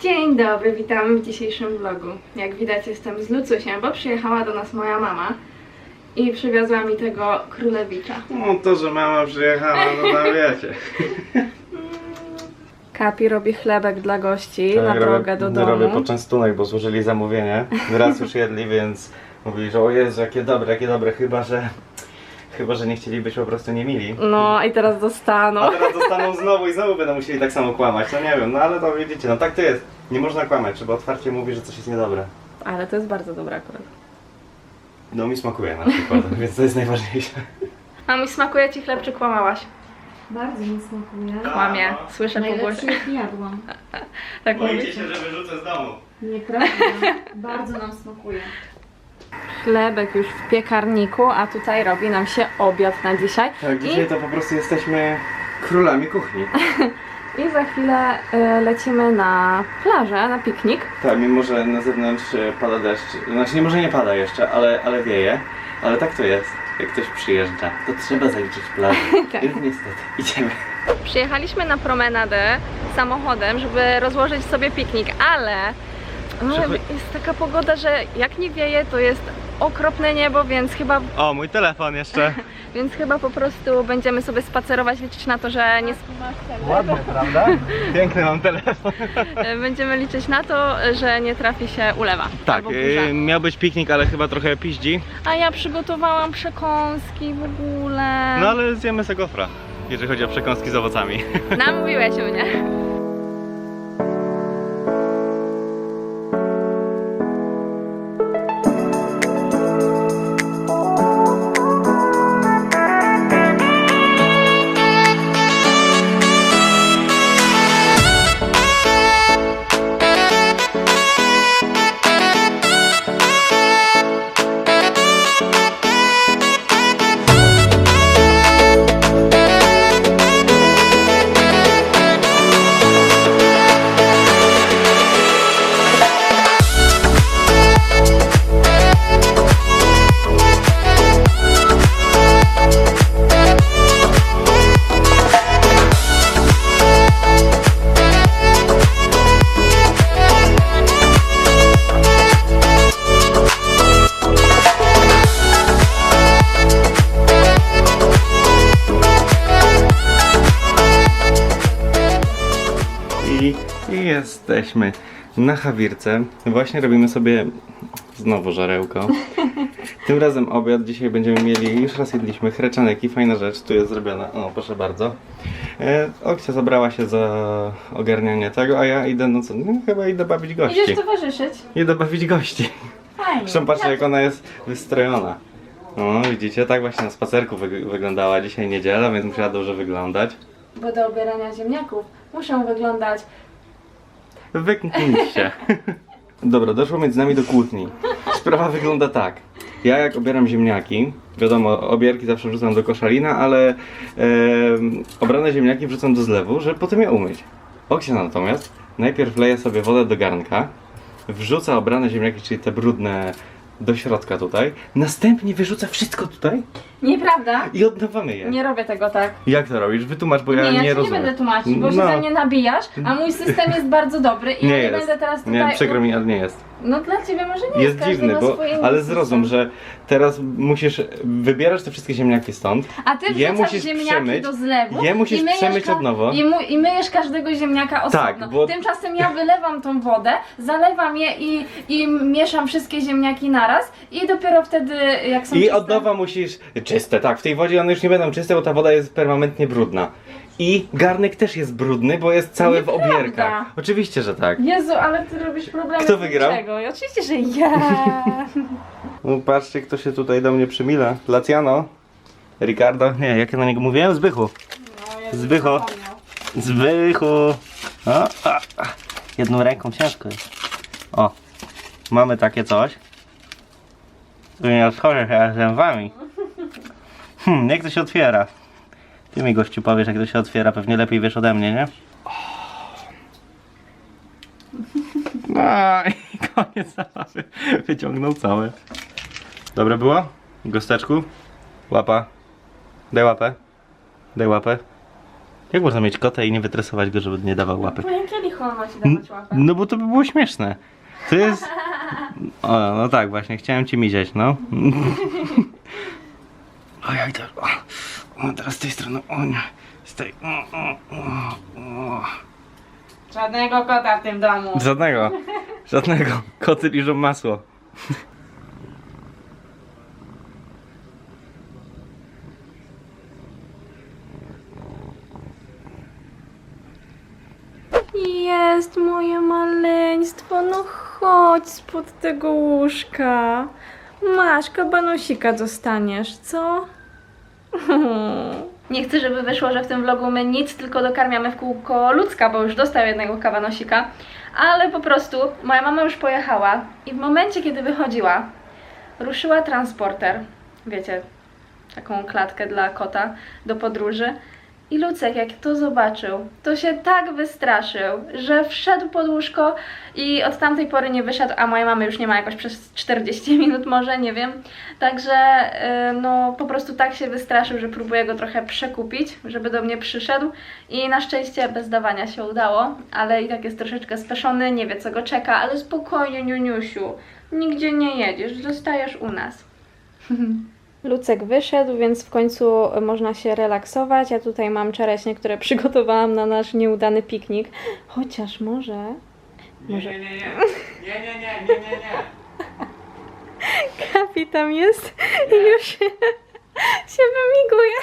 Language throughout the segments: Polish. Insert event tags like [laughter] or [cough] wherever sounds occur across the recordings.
Dzień dobry, witamy w dzisiejszym vlogu. Jak widać jestem z Lucusiem, bo przyjechała do nas moja mama i przywiozła mi tego królewicza. No to, że mama przyjechała, no tam wiecie. [laughs] Kapi robi chlebek dla gości na Tak, drogę do domu. Robię poczęstunek, bo złożyli zamówienie. Raz już jedli, więc mówili, że o Jezu, jakie dobre, jakie dobre, chyba że... Chyba, że nie chcieli być po prostu niemili. No i teraz dostaną. A teraz dostaną znowu i znowu będą musieli tak samo kłamać, no nie wiem, no ale to widzicie, no tak to jest. Nie można kłamać, trzeba otwarcie mówić, że coś jest niedobre. Ale to jest bardzo dobre akurat. No mi smakuje na przykład, [laughs] więc to jest najważniejsze. A mi smakuje ci chleb, czy kłamałaś? Bardzo mi smakuje. Kłamie, słyszę po Najlepszy głosie. jaki jadłam. [laughs] Tak mówisz? się, że wyrzucę z domu. Nieprawda. Bardzo nam smakuje. Chlebek już w piekarniku, a tutaj robi nam się obiad na dzisiaj. Tak, dzisiaj to po prostu jesteśmy królami kuchni. I, [laughs] I za chwilę y, lecimy na plażę, na piknik. Tak, mimo że na zewnątrz e, pada deszcz, znaczy nie może nie pada jeszcze, ale, ale wieje, ale tak to jest. Jak ktoś przyjeżdża, to trzeba zaliczyć plażę. [laughs] Tak. Więc niestety, idziemy. Przyjechaliśmy na promenadę samochodem, żeby rozłożyć sobie piknik, ale no, jest taka pogoda, że jak nie wieje, to jest okropne niebo, więc chyba, O, mój telefon jeszcze. [laughs] więc chyba po prostu będziemy sobie spacerować, liczyć na to, że nie Ładny, prawda? Piękny mam telefon. [laughs] będziemy liczyć na to, że nie trafi się ulewa. Tak, yy, miał być piknik, ale chyba trochę piździ. A ja przygotowałam przekąski w ogóle. No ale zjemy se gofra, jeżeli chodzi o przekąski z owocami. Namówiłeś mnie. [laughs] jesteśmy na Hawirce. Właśnie robimy sobie znowu żarełko. [laughs] Tym razem obiad. Dzisiaj będziemy mieli, już raz jedliśmy chreczaneki, fajna rzecz, tu jest zrobiona. O, proszę bardzo. E, Okcia zabrała się za ogarnianie tego, a ja idę, no co, no, chyba idę bawić gości. Idziesz towarzyszyć? Idę bawić gości. Fajnie. Zresztą patrzcie jak ona jest wystrojona. No widzicie, tak właśnie na spacerku wyg- wyglądała dzisiaj niedziela, więc musiała dobrze wyglądać. Bo do obierania ziemniaków muszę wyglądać Wyknij się. Dobra, doszło między nami do kłótni. Sprawa wygląda tak. Ja jak obieram ziemniaki, wiadomo, obierki zawsze wrzucam do koszalina, ale em, obrane ziemniaki wrzucam do zlewu, żeby potem je umyć. Oksia natomiast najpierw leje sobie wodę do garnka, wrzuca obrane ziemniaki, czyli te brudne, do środka tutaj, następnie wyrzuca wszystko tutaj Nieprawda? i od nowa myje. Nie robię tego tak. Jak to robisz? Wytłumacz, bo ja nie, nie, ja ci nie rozumiem. będę tłumaczyć, bo się No. ze mnie nabijasz, a mój system jest bardzo dobry i Nie ja nie jest. będę teraz tutaj... Nie, przykro mi, ale nie jest. No dla ciebie może nie Jest każdy dziwny, ma bo, ale zrozum, że teraz musisz wybierać te wszystkie ziemniaki stąd. A ty je wrzucasz musisz ziemniaki przemyć, do zlewu je musisz i myjesz przemyć ka- od nowo. I, mu, I myjesz każdego ziemniaka osobno. Tak, bo- Tymczasem ja wylewam tą wodę, zalewam je i, i mieszam wszystkie ziemniaki naraz i dopiero wtedy jak są I czyste... od nowa musisz. Czyste, tak. W tej wodzie one już nie będą czyste, bo ta woda jest permanentnie brudna. I garnek też jest brudny, bo jest cały Nieprawda. w obierkach. Oczywiście, że tak. Jezu, ale ty robisz problemy Kto z wygrał? niczego. I oczywiście, że ja. [laughs] No patrzcie, kto się tutaj do mnie przymila. Laciano. Ricardo. Nie, jak ja na niego mówiłem? Zbychu. Zbychu. Zbychu. O, a, a. Jedną ręką ciężko jest. O, mamy takie coś. Tu nie otworzę się zębami. Hmm, jak to się otwiera? Ty mi gościu powiesz, jak to się otwiera. Pewnie lepiej wiesz ode mnie, nie? No i koniec zabawy. Wyciągnął całe. Dobre było? Gosteczku? Łapa. Daj łapę. Daj łapę. Jak można mieć kota i nie wytresować go, żeby nie dawał łapy? Po kielichu on ma ci N- dawać łapę. No bo to by było śmieszne. To jest... O, no tak, właśnie, chciałem ci miziać, no. [laughs] O, jak to... O, o, teraz z tej strony, o nie. Z tej... O, o, o, o. Żadnego kota w tym domu. Żadnego. Żadnego. Koty liżą masło. Jest moje maleństwo, no chodź spod tego łóżka. Masz, kabanosika dostaniesz, co? [laughs] Nie chcę, żeby wyszło, że w tym vlogu my nic, tylko dokarmiamy w kółko ludzka, bo już dostał jednego kabanosika. Ale po prostu moja mama już pojechała i w momencie, kiedy wychodziła, ruszyła transporter, wiecie, taką klatkę dla kota do podróży. I Lucek, jak to zobaczył, to się tak wystraszył, że wszedł pod łóżko i od tamtej pory nie wyszedł, a mojej mamy już nie ma jakoś przez 40 [laughs] minut może, nie wiem. Także yy, no po prostu tak się wystraszył, że próbuję go trochę przekupić, żeby do mnie przyszedł i na szczęście bez dawania się udało, ale i tak jest troszeczkę speszony, nie wie co go czeka, ale spokojnie Niuniusiu, nigdzie nie jedziesz, zostajesz u nas. [laughs] Lucek wyszedł, więc w końcu można się relaksować. Ja tutaj mam czereśnie, które [laughs] przygotowałam na nasz nieudany piknik. Chociaż może. Może. Nie, nie, nie. Nie, nie, nie, nie, nie, nie. [laughs] Kapi tam jest i już [laughs] się wymiguje.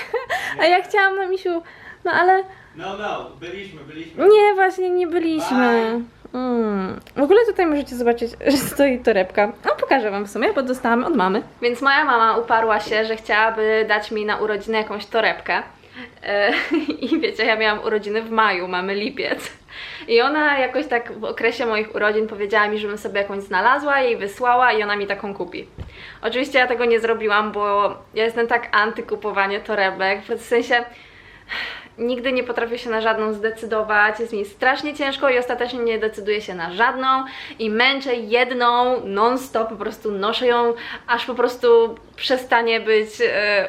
A ja chciałam na misiu. No ale No, no, byliśmy, byliśmy. nie, właśnie nie byliśmy. Mm. W ogóle tutaj możecie zobaczyć, [laughs] że stoi torebka. No pokażę wam w sumie, bo dostałam od mamy. Więc moja mama uparła się, że chciałaby dać mi na urodziny jakąś torebkę. E, [laughs] I wiecie, ja miałam urodziny w maju, mamy lipiec. I ona jakoś tak w okresie moich urodzin powiedziała mi, żebym sobie jakąś znalazła, jej wysłała i ona mi taką kupi. Oczywiście ja tego nie zrobiłam, bo ja jestem tak anty kupowanie torebek, w sensie nigdy nie potrafię się na żadną zdecydować, jest mi strasznie ciężko i ostatecznie nie decyduję się na żadną i męczę jedną non-stop, po prostu noszę ją, aż po prostu przestanie być e,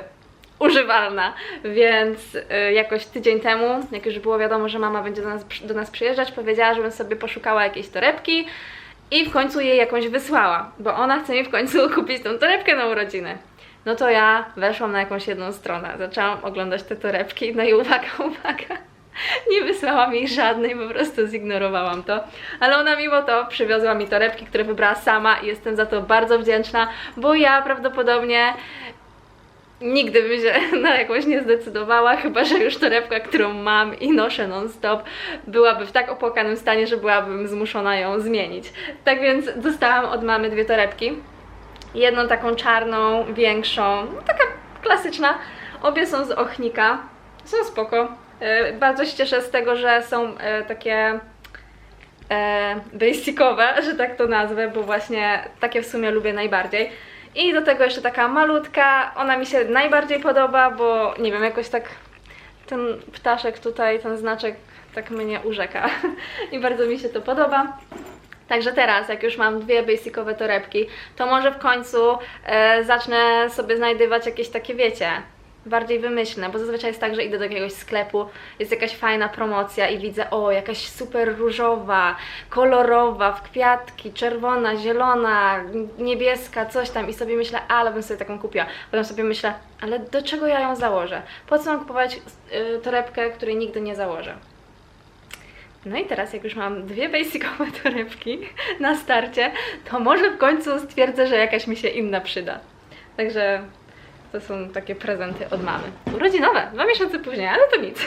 używalna, więc e, jakoś tydzień temu, jak już było wiadomo, że mama będzie do nas, do nas przyjeżdżać, powiedziała, żebym sobie poszukała jakiejś torebki i w końcu jej jakąś wysłała, bo ona chce mi w końcu [laughs] kupić tą torebkę na urodziny. No to ja weszłam na jakąś jedną stronę, zaczęłam oglądać te torebki, no i uwaga, [laughs] uwaga, nie wysłałam jej żadnej, po prostu zignorowałam to. Ale ona mimo to przywiozła mi torebki, które wybrała sama i jestem za to bardzo wdzięczna, bo ja prawdopodobnie nigdy bym się [laughs] na jakąś nie zdecydowała, chyba że już torebka, którą mam i noszę non-stop, byłaby w tak opłakanym stanie, że byłabym zmuszona ją zmienić. Tak więc dostałam od mamy dwie torebki. Jedną taką czarną, większą, no taka klasyczna. Obie są z ochnika. Są spoko. E, Bardzo się cieszę z tego, że są e, takie e, basicowe, że tak to nazwę, bo właśnie takie w sumie lubię najbardziej. I do tego jeszcze taka malutka, ona mi się najbardziej podoba, bo nie wiem, jakoś tak ten ptaszek tutaj, ten znaczek tak mnie urzeka [laughs] i bardzo mi się to podoba. Także teraz, jak już mam dwie basicowe torebki, to może w końcu e, zacznę sobie znajdywać jakieś takie, wiecie, bardziej wymyślne, bo zazwyczaj jest tak, że idę do jakiegoś sklepu, jest jakaś fajna promocja i widzę, o, jakaś super różowa, kolorowa, w kwiatki, czerwona, zielona, niebieska, coś tam i sobie myślę, ale bym sobie taką kupiła. Potem sobie myślę, ale do czego ja ją założę? Po co mam kupować y, torebkę, której nigdy nie założę? No i teraz, jak już mam dwie basicowe [laughs] torebki na starcie, to może w końcu stwierdzę, że jakaś mi się inna przyda. Także to są takie prezenty od mamy. Urodzinowe, dwa miesiące później, ale to nic. [laughs]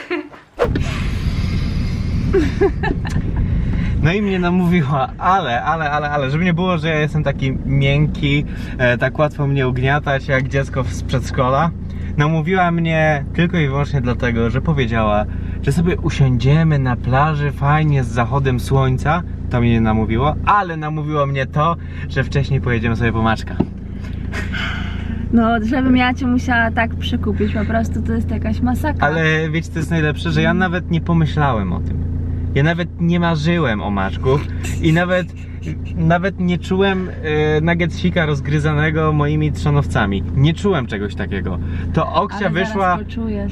No i mnie namówiła, ale, ale, ale, ale, żeby nie było, że ja jestem taki miękki, e, tak łatwo mnie ugniatać jak dziecko z przedszkola. Namówiła mnie tylko i wyłącznie dlatego, że powiedziała, że sobie usiądziemy na plaży fajnie z zachodem słońca. To mnie nie namówiło, ale namówiło mnie to, że wcześniej pojedziemy sobie po maczka. No, żebym ja cię musiała tak przekupić, po prostu to jest jakaś masakra. Ale wiecie co jest najlepsze, że ja nawet nie pomyślałem o tym. Ja nawet nie marzyłem o maczku i nawet Nawet nie czułem e, nuggetsika rozgryzanego moimi trzonowcami. Nie czułem czegoś takiego. To Oksia wyszła.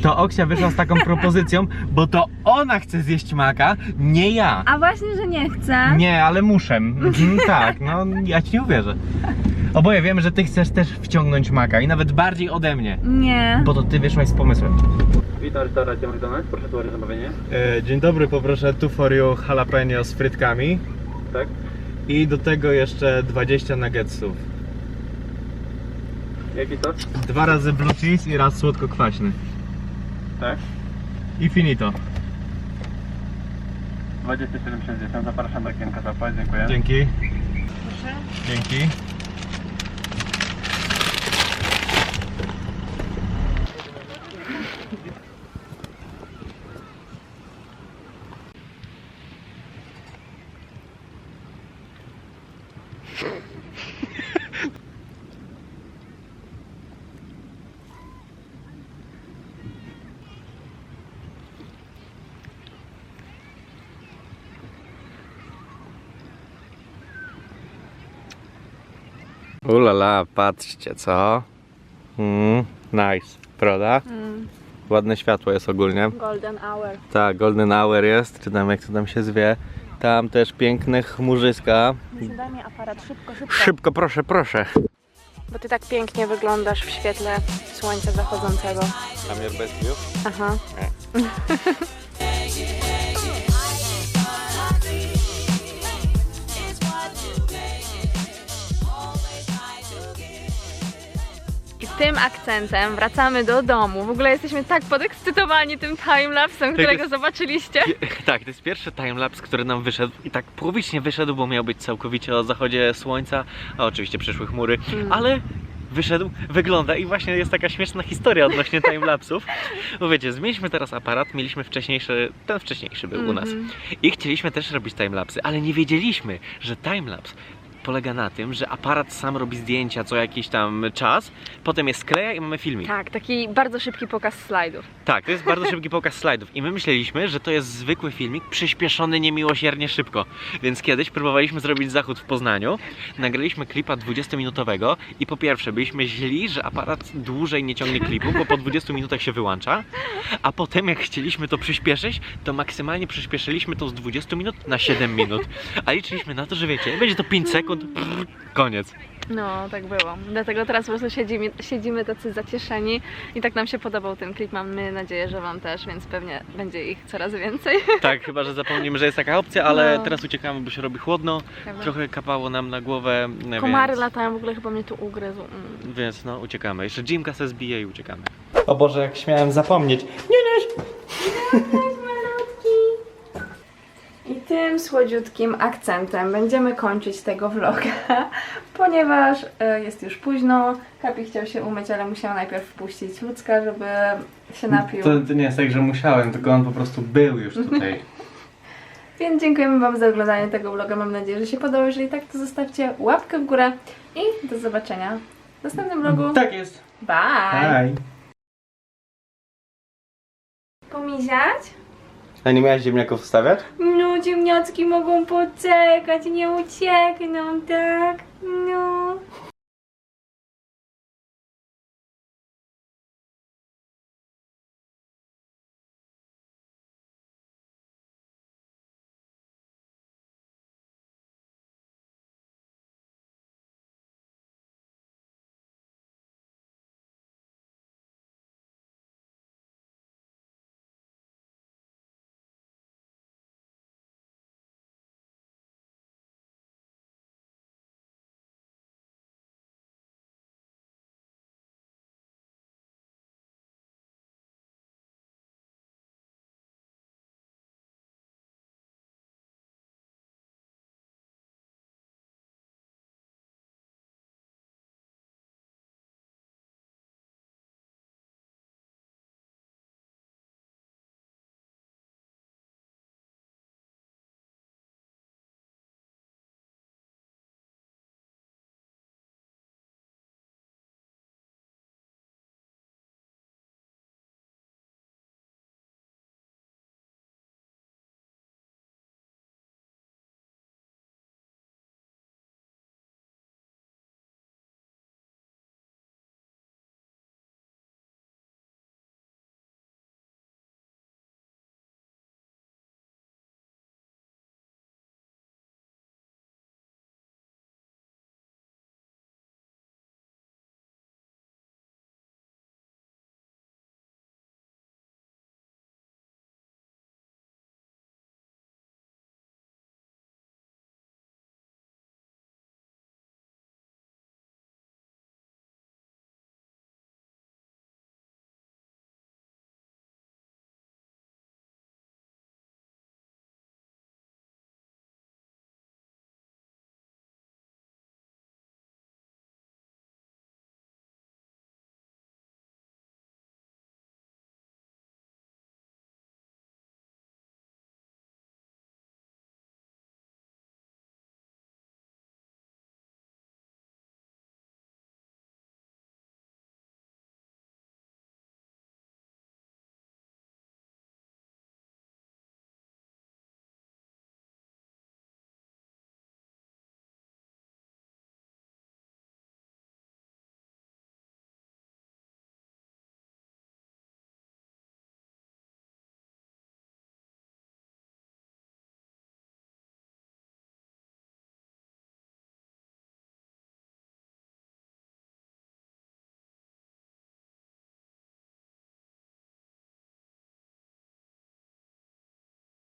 To Oksia wyszła z taką [laughs] propozycją, bo to ona chce zjeść maka, nie ja. A właśnie, że nie chcę. Nie, ale muszę. Mhm, [laughs] tak, no ja ci nie uwierzę. Oboje wiemy, że ty chcesz też wciągnąć maka i nawet bardziej ode mnie. Nie. Bo to ty wyszłaś z pomysłem. Witam restauracja McDonald's, proszę złożyć zamówienie. E, dzień dobry, poproszę tu for you jalapeno z frytkami Tak? I do tego jeszcze 20 nuggetsów. Jaki sos? Dwa razy blue cheese i raz słodko-kwaśny. Tak. I finito. 27,60, zapraszam do okienka zapłać, dziękuję. Dzięki. Dzięki. Ulala, patrzcie co. Mm, nice, prawda? Ładne światło jest ogólnie. Golden hour. Tak, golden hour jest, czy tam jak to tam się zwie. Tam też piękne chmurzyska. Daj mi aparat szybko, szybko. Szybko, proszę, proszę. Bo ty tak pięknie wyglądasz w świetle słońca zachodzącego. Tam jest view? Aha. I [laughs] tym akcentem wracamy do domu. W ogóle jesteśmy tak podekscytowani tym timelapsem, którego jest- zobaczyliście. [laughs] Tak, to jest pierwszy timelapse, który nam wyszedł i tak połowicznie wyszedł, bo miał być całkowicie o zachodzie słońca, a oczywiście przyszły chmury, ale wyszedł, wygląda i właśnie jest taka śmieszna historia odnośnie timelapsów. Bo wiecie, zmieniliśmy teraz aparat, mieliśmy wcześniejszy, ten wcześniejszy był u nas i chcieliśmy też robić timelapsy, ale nie wiedzieliśmy, że timelapse polega na tym, że aparat sam robi zdjęcia co jakiś tam czas, potem je skleja i mamy filmik. Tak, taki bardzo szybki pokaz slajdów. Tak, to jest bardzo [laughs] szybki pokaz slajdów i my myśleliśmy, że to jest zwykły filmik przyspieszony niemiłosiernie szybko. Więc kiedyś próbowaliśmy zrobić zachód w Poznaniu, nagraliśmy klipa 20-minutowego i po pierwsze byliśmy źli, że aparat dłużej nie ciągnie klipu, bo po 20 minutach się wyłącza, a potem jak chcieliśmy to przyspieszyć, to maksymalnie przyspieszyliśmy to z 20 minut na 7 minut. A liczyliśmy na to, że wiecie, będzie to 5 sekund, brrr, koniec. No, tak było. Dlatego teraz po prostu siedzimy, siedzimy tacy zacieszeni i tak nam się podobał ten klip. Mamy nadzieję, że Wam też, więc pewnie będzie ich coraz więcej. [laughs] Tak, chyba że zapomnimy, że jest taka opcja, ale No. teraz uciekamy, bo się robi chłodno. Prawda? Trochę kapało nam na głowę. no Komary więc, latają, w ogóle chyba mnie tu ugryzł. Mm. Więc no, uciekamy. Jeszcze Jimka se zbije i uciekamy. O Boże, jak śmiałem zapomnieć. I tym słodziutkim akcentem będziemy kończyć tego vloga, [laughs] ponieważ e, jest już późno. Kapi chciał się umyć, ale musiał najpierw wpuścić ludzka, żeby się napił. To, to nie jest tak, że musiałem, tylko on po prostu był już [laughs] tutaj. Więc dziękujemy Wam za oglądanie tego vloga. Mam nadzieję, że się podobał. Jeżeli tak, to zostawcie łapkę w górę i do zobaczenia w następnym vlogu. Tak jest. Bye! Pomiziać? A nie miałeś ziemniaków wstawiać? No, ziemniaczki mogą poczekać, nie uciekną, tak? No.